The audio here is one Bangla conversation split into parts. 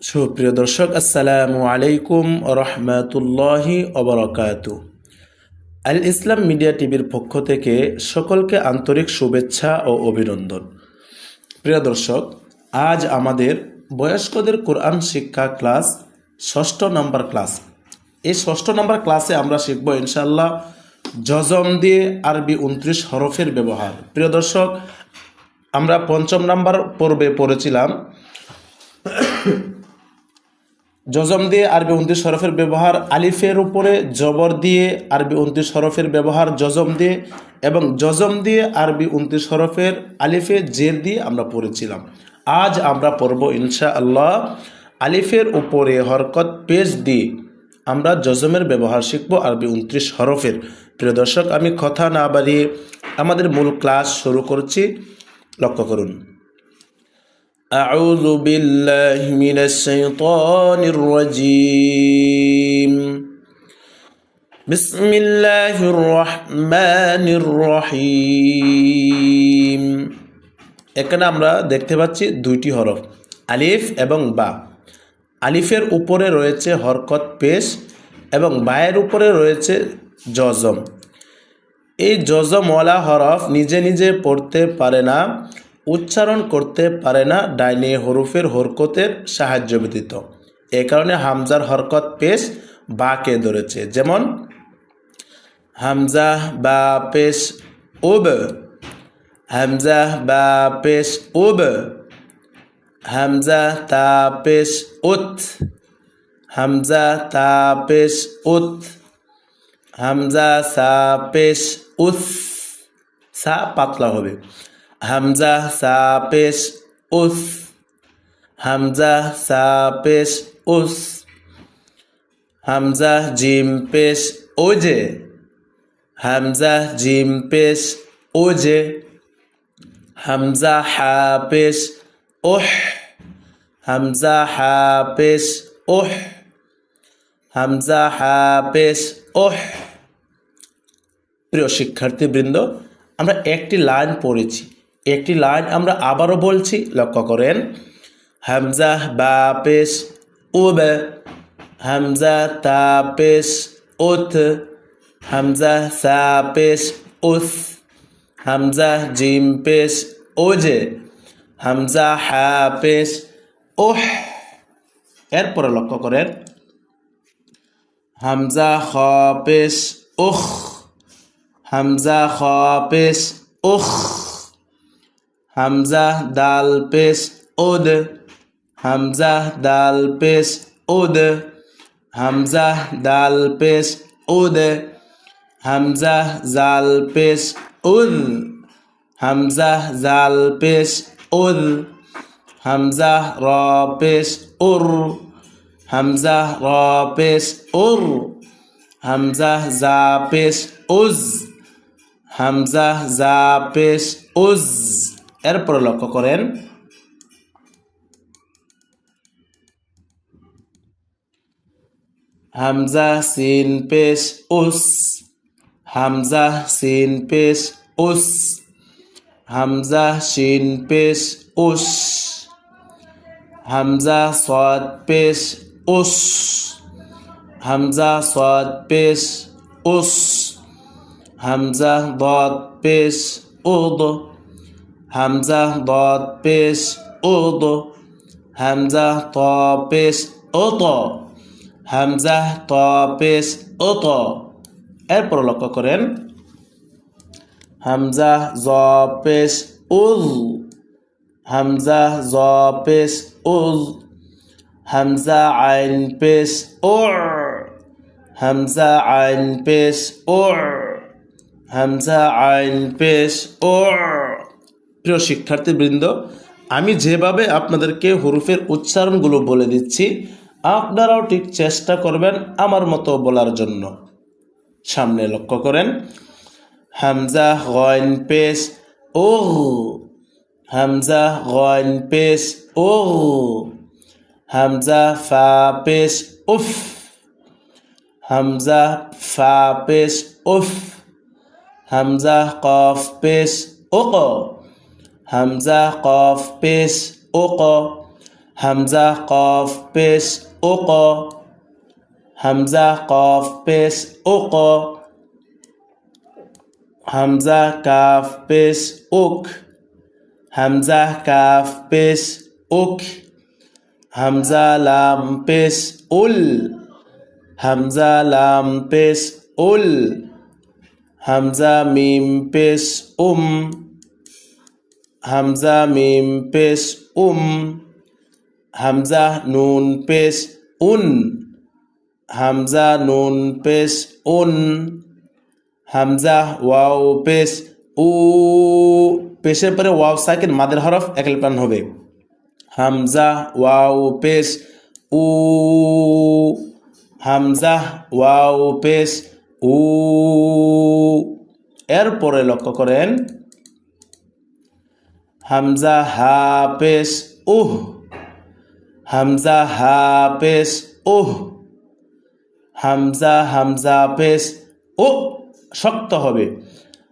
সুপ্রিয় দর্শক, আসসালামু আলাইকুম রহমতুল্লাহি অবরকাত আল ইসলাম মিডিয়া টিভির পক্ষ থেকে সকলকে আন্তরিক শুভেচ্ছা ও অভিনন্দন। প্রিয় দর্শক, আজ আমাদের বয়স্কদের কোরআন শিক্ষা ক্লাস ষষ্ঠ নম্বর ক্লাস। এই ষষ্ঠ নম্বর ক্লাসে আমরা শিখব ইনশাল্লাহ জজম দিয়ে আরবি উনত্রিশ হরফের ব্যবহার। প্রিয় দর্শক, আমরা পঞ্চম নাম্বার পর্বে পড়েছিলাম। জজম দিয়ে আরবি উনত্রিশ হরফের ব্যবহার আলিফের উপরে জবর দিয়ে আরবি উনত্রিশ হরফের ব্যবহার জজম দিয়ে এবং জজম দিয়ে আরবি উনত্রিশ হরফের আলিফে জের দিয়ে আমরা পড়েছিলাম। আজ আমরা পড়ব ইনশা আল্লাহ আলিফের উপরে হরকত পেজ দিয়ে আমরা জজমের ব্যবহার শিখব আরবি উনত্রিশ হরফের। প্রিয় দর্শক, আমি কথা না বাড়িয়ে আমাদের মূল ক্লাস শুরু করছি। লক্ষ্য করুন। أعوذ بالله من الشيطان الرجيم بسم الله الرحمن الرحيم এখানে আমরা দেখতে পাচ্ছি দুইটি হরফ আলিফ এবং বা আলিফের উপরে রয়েছে হরকত পেশ এবং বায়ের উপরে রয়েছে জজম এই জজমওয়ালা হরফ নিজে নিজে পড়তে পারে না উচ্চারণ করতে পারে না ডাইনি হরুফের হরকতের সাহায্য ব্যতীত। এ কারণে হামজার হরকত পেশ বাকে ধরেছে। যেমন, হামজা বা পেশ উব, হামজা বা পেশ উব, হামজা তা পেশ উত, হামজা তা পেশ উত, হামজা সা পেশ উস, সা পাতলা হবে। হামজা সা পেশ উস। হামজা সা পেশ উস। হামজা জিম পেশ ওজে। হামজা জিম পেশ ওজে। হামজা হা পেশ ওহ। হামজা হা পেশ ওহ। হামজা হা পেশ ওহ। প্রিয় শিক্ষার্থীবৃন্দ, আমরা একটি লাইন পড়েছি। একটি লাইন আমরা আবারও বলছি, লক্ষ্য করেন। হামজা বা পেশ উব। হামজা তা পেশ উথ হামজা সা পেশ উস। হামজা জিম পেশ ওজে। হামজা হা পেশ ওহ এরপরে লক্ষ্য করেন। হামজা খ পেশ হামজা খ পেশ হামজা, দাল, পেশ, ওদ। হামজা, দাল, পেশ, ওদ। হামজা, দাল, পেশ, ওদ। হামজা, জাল, পেশ উদ হামজা, জাল, পেশ উদ হামজা, র, পেশ, উর। হামজা, র, পেশ, উর। হামজা, জা, পেশ, উজ। হামজা, জা, পেশ, উজ। এরপরে লক্ষ্য করেন। হামজা, সিন, পেশ, উস। হামজা, সিন, পেশ, উস। হামজা, শিন, পেশ, উস। হামজা, সদ, পেশ, উস। হামজা, সদ, পেশ, উস। হামজা, দদ, পেশ, উদ। হামজা দদ পেশ ও উদ, হামজা ত পেশ উত, হামজা ত পেশ উত। এরপর লক্ষ্য করেন, হামজা জ পেশ উজ, হামজা জ পেশ উজ, হামজা আইন পেশ উর হামজা আইন পেশ উর হামজা আইন পেশ উর প্রিয় শিক্ষার্থীবৃন্দ, আমি যেভাবে আপনাদেরকে হরুফের উচ্চারণগুলো বলে দিচ্ছি, আপনারাও ঠিক চেষ্টা করবেন আমার মতো বলার জন্য। সামনে লক্ষ্য করেন। হামজা, গয়ন, পেশ, ও। হামজা, গয়ন, পেশ, ও। হামজা, ফা, পেশ, উফ। হামজা, ফা, পেশ, উফ। হামজা, কফ, পেশ ওক হামজা কফ পেশ ওক হামজা কফ পেশ ও ক হামজা কফ পেশ ও ক হামজা কাফ পেশ উক হামজা কাফ পেশ উক হামজা লাম পেশ উল হামজা লাম পেশ উল হামজা মিম পেশ উম হামজা মিম পেশ উম হামজা নুন পেশ উন হামজা নুন পেশ উন হামজা ওয়াও পেশ উ পেশের পরে ওয়াও সাকিন মাদের হরফ একলপান হবে হামজা ওয়াও পেশ উ হামজা ওয়াও পেশ উ এরপরে লক্ষ্য করেন হামজা হা পেশ উহ হামজা হা পেশ উহ হামজা হামজা পেশ ও শক্ত হবে।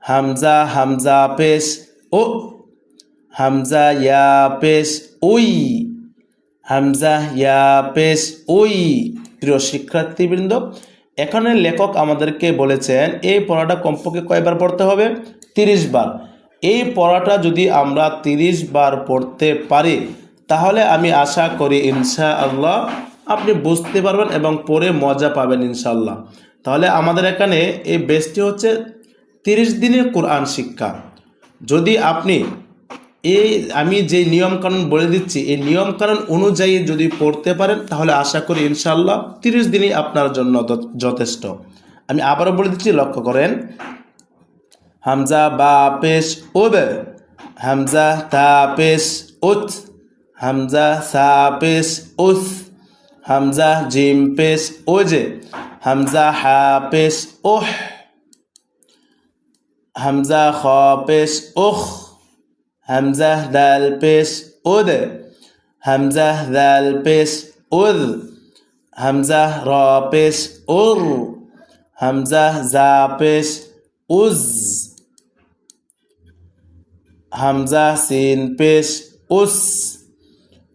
হামজা হামজা পেশ ও হামজা ইয়া পেশ উই। হামজা ইয়া পেশ উই। প্রিয় শিক্ষার্থীবৃন্দ, এখানে লেখক আমাদেরকে বলেছেন, এই পড়াটা কমপক্ষে কয়বার পড়তে হবে? তিরিশ বার। এই পড়াটা যদি আমরা তিরিশ বার পড়তে পারি, তাহলে আমি আশা করি ইনশা আল্লাহ আপনি বুঝতে পারবেন এবং পরে মজা পাবেন ইনশাল্লাহ তাহলে আমাদের এখানে এই বেসটি হচ্ছে তিরিশ দিনের কোরআন শিক্ষা। যদি আপনি এই আমি যে নিয়মকানুন বলে দিচ্ছি, এই নিয়মকানুন অনুযায়ী যদি পড়তে পারেন, তাহলে আশা করি ইনশাল্লাহ তিরিশ দিনই আপনার জন্য যথেষ্ট। আমি আবারও বলে দিচ্ছি, লক্ষ্য করেন হামজা বা পেশ ওবে হামজা তা পেশ উত হামজা সা পেশ উস হামজা জিম পেশ ওজে হামজা হা পেশ ওহ হামজা খ পেশ ওখ হামজা দাল পেশ উদ হামজা দাল পেশ উদ হামজা র পেশ উর হামজা জা পেশ উজ হামজা সিন পেশ উস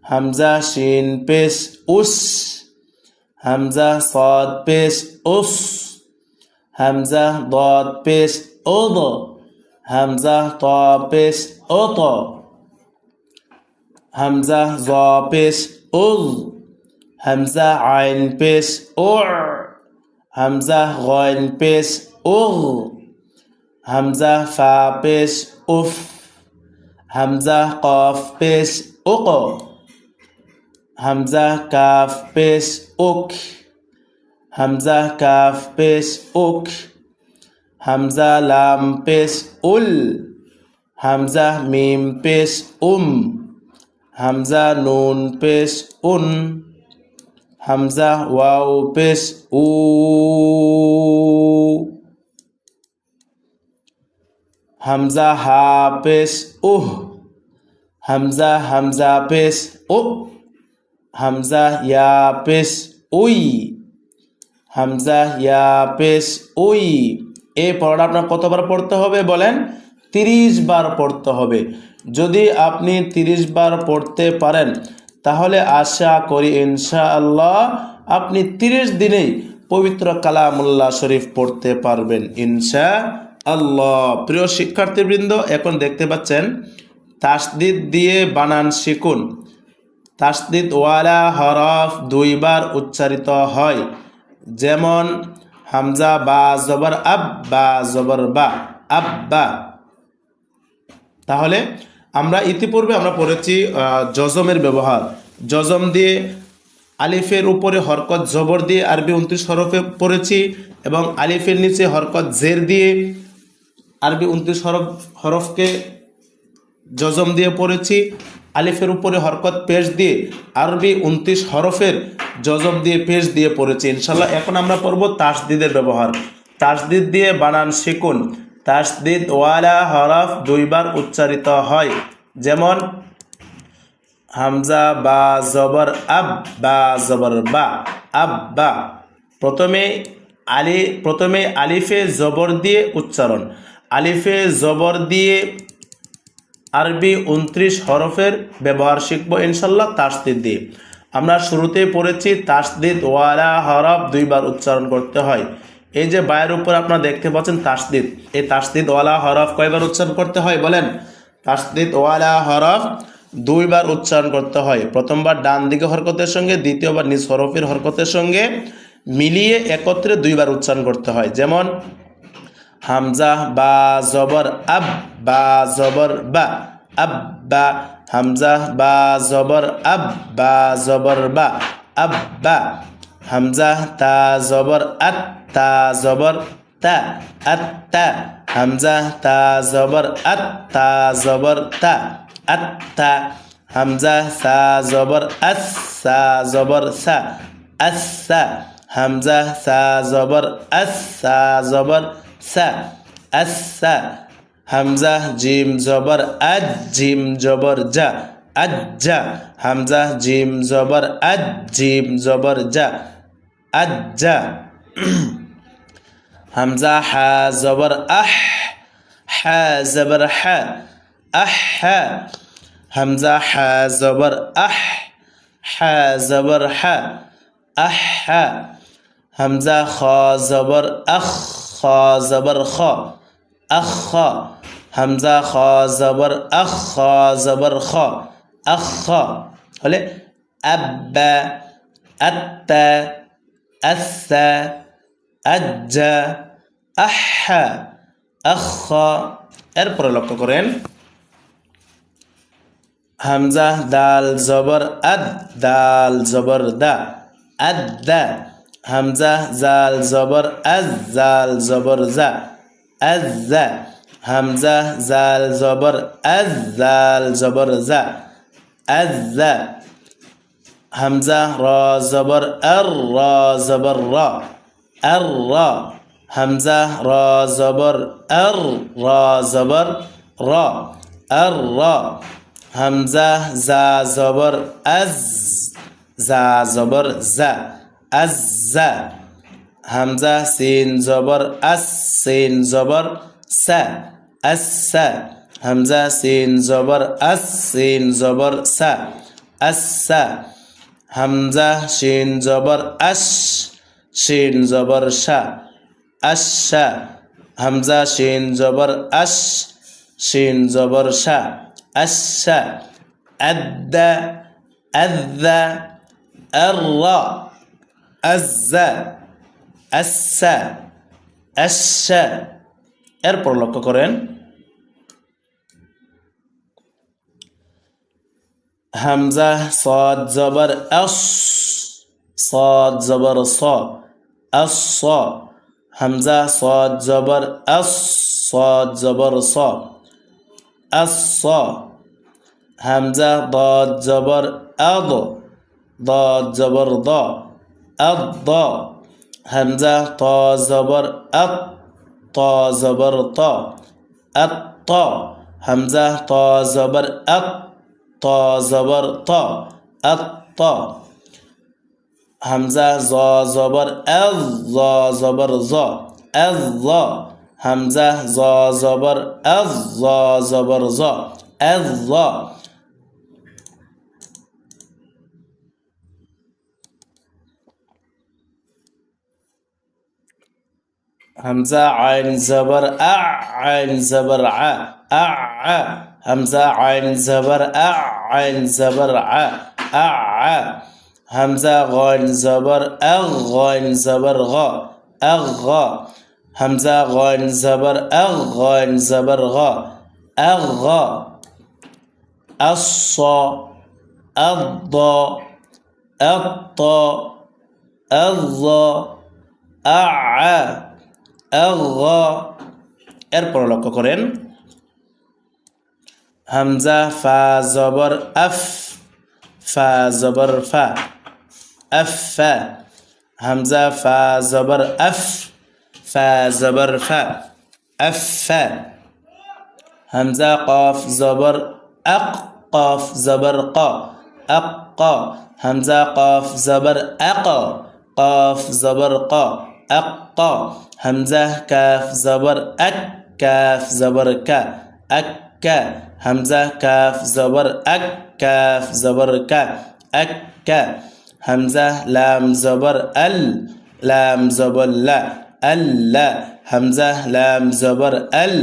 হামজা শিন পেশ উস হামজা সদ পেশ উস হামজা দদ পেশ ওদ হামজা ত পেশ ওত হামজা জ পেশ উজ হামজা আইন পেশ ওর হামজা গইন পেশ উগ হামজা ফা পেশ উফ হামজা কফ পেশ উক হামজা কাফ পেশ উক হামজা কাফ পেশ উক হামজা লাম পেশ উল হামজা মিম পেশ উম হামজা নুন পেশ উন হামজা ওয়াও পেশ উ হামজা হা পেশ উহ হামজা হামজা পেশ ও হামজা ইয়া পেশ উই হামজা ইয়া পেশ উই এই পড়াটা আপনার কতবার পড়তে হবে বলেন? তিরিশ বার পড়তে হবে। যদি আপনি তিরিশ বার পড়তে পারেন, তাহলে আশা করি ইনশা আল্লাহ আপনি তিরিশ দিনেই পবিত্র কালামুল্লাহ শরীফ পড়তে পারবেন ইনশা আল্লাহ। প্রিয় শিক্ষার্থীবৃন্দ, এখন দেখতে পাচ্ছেন, তাসদিদ দিয়ে বানান শিখুন। তাসদিদ ওয়ালা হরফ দুইবার উচ্চারিত হয়। যেমন, হামজা, বা, জবর, আব, বা, জবর, বা আব্বা তাহলে আমরা ইতিপূর্বে আমরা পড়েছি জজমের ব্যবহার। জজম দিয়ে আলিফের উপরে হরকত জবর দিয়ে আরবি উনত্রিশ হরফে পড়েছি এবং আলিফের নিচে হরকত জের দিয়ে আরবি উনত্রিশ হরফ, হরফকে জজম দিয়ে পড়েছি। আলিফের উপরে হরকত পেশ দিয়ে আরবি উনত্রিশ হরফের জজম দিয়ে পেশ দিয়ে পড়েছি। ইনশাল্লাহ এখন আমরা পড়ব তাসদিদের ব্যবহার। তাসদিদ দিয়ে বানান শিখুন। তাসদিদ ওয়ালা হরফ দুইবার উচ্চারিত হয়। যেমন, হামজা, বা, জবর, আব, বা, জবর, বা আব্বা প্রথমে আলি, প্রথমে আলিফে জবর দিয়ে উচ্চারণ। আলিফে জবর দিয়ে আরবি উনত্রিশ হরফের ব্যবহার শিখব ইনশাল্লাহ তাসদিদ দিয়ে। আমরা শুরুতে পড়েছি, তাসদিদ, ওয়ালা, হরফ দুইবার উচ্চারণ করতে হয়। এই যে বায়ের উপর আপনারা দেখতে পাচ্ছেন তাসদিদ, এই তাসদিদ, ওয়ালা, হরফ কয়বার উচ্চারণ করতে হয় বলেন? তাসদিদ, ওয়ালা, হরফ দুইবার উচ্চারণ করতে হয়। প্রথমবার ডান দিকে হরকতের সঙ্গে, দ্বিতীয়বার নিজ হরফের হরকতের সঙ্গে মিলিয়ে একত্রে দুইবার উচ্চারণ করতে হয়। যেমন হামজা, বা, জবর, আব, বা, জবর, বা, আব, বা, হামজা, বা, জবর, আব, বা, জবর, বা, আব, বা, হামজা, তা, জবর, আত, তা, জবর, তা, আত, তা, হামজা, তা, জবর, আত, তা, জবর, তা, আত, তা, হামজা, সা, জবর আস সা, জবর, সা আসা হামজা, সা, জবর আস সা, জবর সা আসা হামজা জিম জবর আজ জিম জবর যা আজ্জা হামজা জিম জবর আজ জিম জবর যা আজ্জা হামজা হা জবর আহ হা জবর হা আহ হা হামজা হা জবর আহ হা জবর হা আহ হা হামজা খ জবর আখ খ জবর খ আখ খ হামজা খ জবর আখ খ জবর খ আখ খ হলে আব্বা আত্তা আস্সা আজ্জা আহা আখ এরপরে লক্ষ্য করেন। হামজা, দাল, জবর, আদ, দাল, জবর, দা, আদা হামজা জাল জবর আজ জাল জবর জা আজ্জা হামজা জাল জবর আজ জাল জবর জা আজ্জা হামজা র জবর আর র জবর র আর র হামজা র জবর আর র জবর র আর র হামজা জা জবর আজ জা জবর জা أز. همزة سين زبر اس سين زبر س. اس. همزة سين زبر اس سين زبر س. اس. همزة شين زبر اش. شين زبر ش. اش. همزة شين زبر اش. شين زبر ش. اش. أد. أذ. أر. এরপর লক্ষ্য করেন। হামজা জবর জবর, স স। হামজা জবর জবর, স স। হামজা দ জবর, আদ দ জবর, দ। আদ হামজা ত জবর আত ত জবর ত আত ত হামজা ত জবর আত ত জবর ত আত ত হামজা জ জবর আজ জ জবর জ আজ জ হামজা জ জবর আজ জ همزة عين زبر أع عين زبر ع أع همزة عين زبر أع عين زبر ع أع همزة غين زبر أغ غين زبر غ أغ همزة غين زبر أغ غين زبر غ أغ الص الض الط الظ أع. এরপর লক্ষ্য করেন। হামজা, ফা, জবর, আফ, ফা, জবর, ফা, আফ, ফা, হামজা, ফা, জবর, আফ, ফা, জবর, ফা, আফ, ফা, হামজা, কফ, জবর, আক, কফ, জবর, ক, আক, ক, হামজা, কফ, জবর, আক, কফ, জবর, ক আক ক হামজা কাফ জবর আক কাফ জবর কা আক কা হামজা কাফ জবর আক কাফ জবর কা আক কা হামজা লাম জবর আল লাম জবর লা আল্লা হামজা লাম জবর আল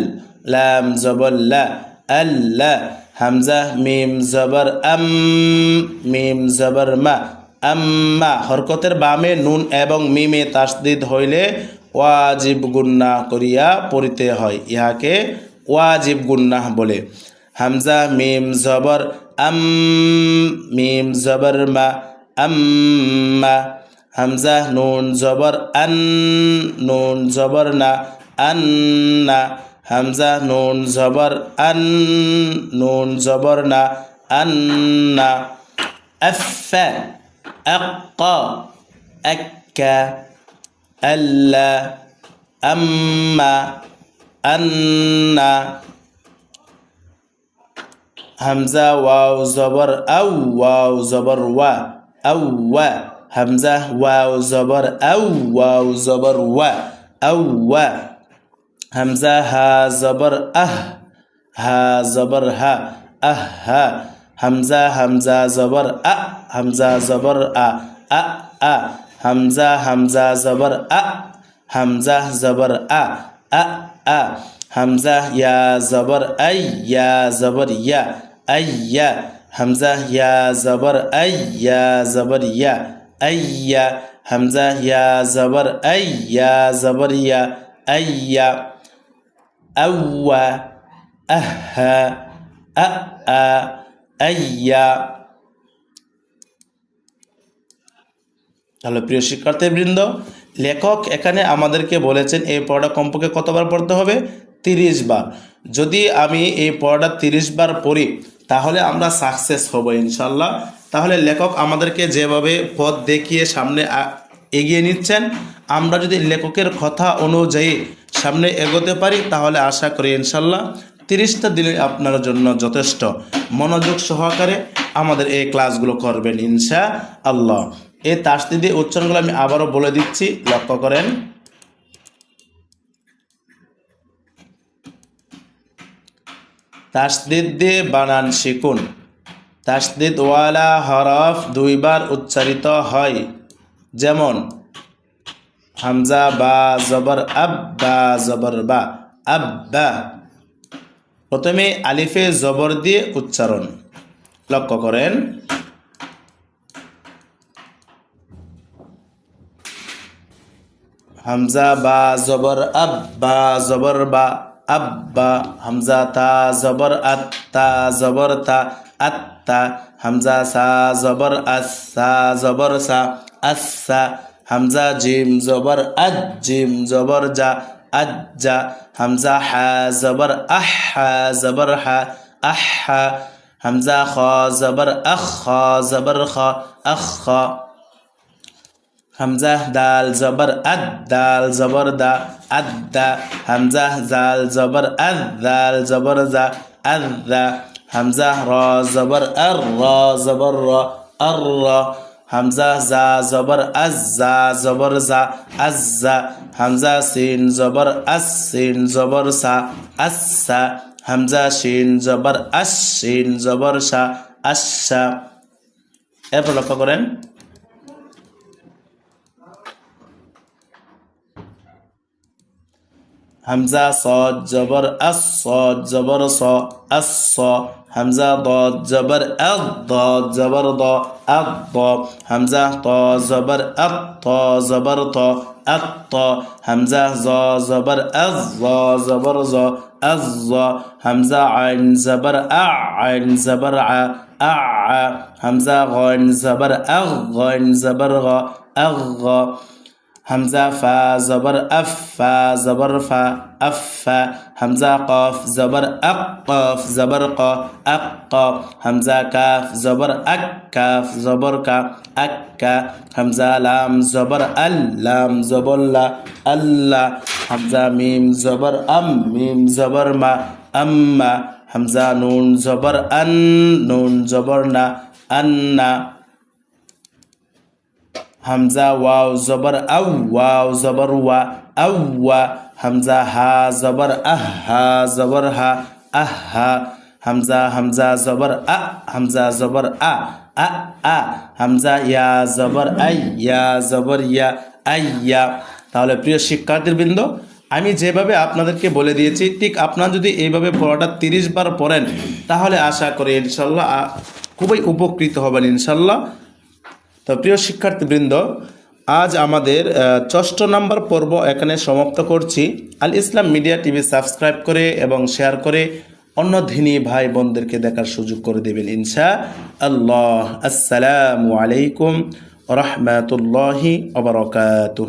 লাম জবর লা আল্লা হামজা মিম জবর আম মিম জবর মা আম্মা, হরকতের বামে নুন এবং মিমে তাসদিদ হইলে ওয়াজিব গুন্না করিয়া পড়িতে হয়। ইহাকে ওয়াজিব গুন্নাহ বলে। হামজা, মিম, জবর, আম, মিম, জবর, মা আম্মা হামজা, নুন, জবর, আন, নুন, জবর, না আন্না হামজা, নুন, জবর, আন, নুন, জবর, না আন্না আফা أق أك ألا أما أن. همزة واو زبر أو واو زبر و. أو و همزة واو زبر أو واو زبر و. أو و همزة ها زبر أه ها زبر ها أه ها হামজা হামজা জবর আ হামজা জবর আ আ আ হামজা হামজা জবর আ হামজা জবর আ আ আ হামজা ইয়া জবর আই ইয়া জবর ইয়া আই ইয়া হামজা ইয়া জবর আই ইয়া জবর ইয়া আই ইয়া হামজা ইয়া জবর আই ইয়া জবর ইয়া আই ইয়া আউয়া আহা আ আ আইয়া। তাহলে প্রিয় শিক্ষার্থীবৃন্দ লেখক এখানে আমাদেরকে বলেছেন, এই পড়াটা কমপক্ষে কতবার পড়তে হবে? তিরিশ বার। যদি আমি এই পড়াটা তিরিশ বার পড়ি, তাহলে আমরা সাকসেস হব ইনশাল্লাহ। তাহলে লেখক আমাদেরকে যেভাবে পথ দেখিয়ে সামনে এগিয়ে নিচ্ছেন, আমরা যদি লেখকের কথা অনুযায়ী সামনে এগোতে পারি, তাহলে আশা করি ইনশাল্লাহ তিরিশটা দিনে আপনার জন্য যথেষ্ট। মনোযোগ সহকারে আমাদের এই ক্লাসগুলো করবেন ইনশা আল্লাহ এই তাসদিদি উচ্চারণগুলো আমি আবারও বলে দিচ্ছি, লক্ষ্য করেন। তাসদিদ দিয়ে বানান শিখুন। তাসদিদ ওয়ালা হরফ দুইবার উচ্চারিত হয়। যেমন, হামজা বা জবর আব বা জবর বা আব্বা। প্রথমে আলিফে জবর দিয়ে উচ্চারণ। লক্ষ্য করেন। হামজা, বা, জবর, আব, বা, জবর, বা আব্বা হামজা, তা, জবর আত্তা জবর, তা আত্তা হামজা, সা, জবর আসা জবর, সা আসা হামজা, জিম, জবর আজ জিম, জবর যা আজ্জা হামজা হা জবর আহ হা জবর হা আহা হামজা খ জবর আখ খ জবর খ আখ খ হামজা দাল জবর আদ দাল জবর দা আদা হামজা জাল জবর আদ দাল জবর জা আদা হামজা র জবর আর র জবর র আর র হামজা জা জবর আজ জা জবর জা আজ্জা হামজা সিন জবর আস সিন জবর সা আসা হামজা শিন জবর আস শিন জবর সা আশা এরপর লক্ষ্য করেন। হামজা সদ, জবর আস সদ, জবর স, আস همزة ضاد زبر أض ضاد زبر ضاء أض همزة طا زبر أطا زبر طا أطا همزة زا زبر أظا زبر زا أظا همزة عين زبر أعين زبر ع أع همزة غين زبر أغين زبر غا أغا হামজা ফা জবর আফ ফা জবর ফা আফ হামজা কফ জবর আক কফ জবর ক আক কফ হামজা কাফ জবর আক কাফ জবর কা আক কা হামজা লাম জবর আল লাম আল্লাহ হামজা মিম জবর আম মিম জবর মা আম্মা হামজা নুন জবর আন নুন জবর না আন্না হামজা ওয়াও জবর আউ ওয়াও জবর ওয়া আউ ওয়া হামজা হা জবর আহ হা জবর হা আহা হামজা হামজা জবর আ হামজা জবর আ আ আ হামজা ইয়া জবর আই ইয়া জবর ইয়া আই ইয়া তাহলে প্রিয় শিক্ষার্থীবৃন্দ, আমি যেভাবে আপনাদেরকে বলে দিয়েছি, ঠিক আপনারা যদি এইভাবে পড়াটা তিরিশ বার পড়েন, তাহলে আশা করি ইনশাল্লাহ খুবই উপকৃত হবেন ইনশাল্লাহ। তো প্রিয় শিক্ষার্থীবৃন্দ, আজ আমাদের ষষ্ঠ নম্বর পর্ব এখানে সমাপ্ত করছি। Al Islam media TV subscribe করে এবং শেয়ার করে অন্য ধিনী ভাই বোনদেরকে দেখার সুযোগ করে দেবেন ইনশা আল্লাহ। আসসালামু আলাইকুম রহমতুল্লাহি অবরকাতুহ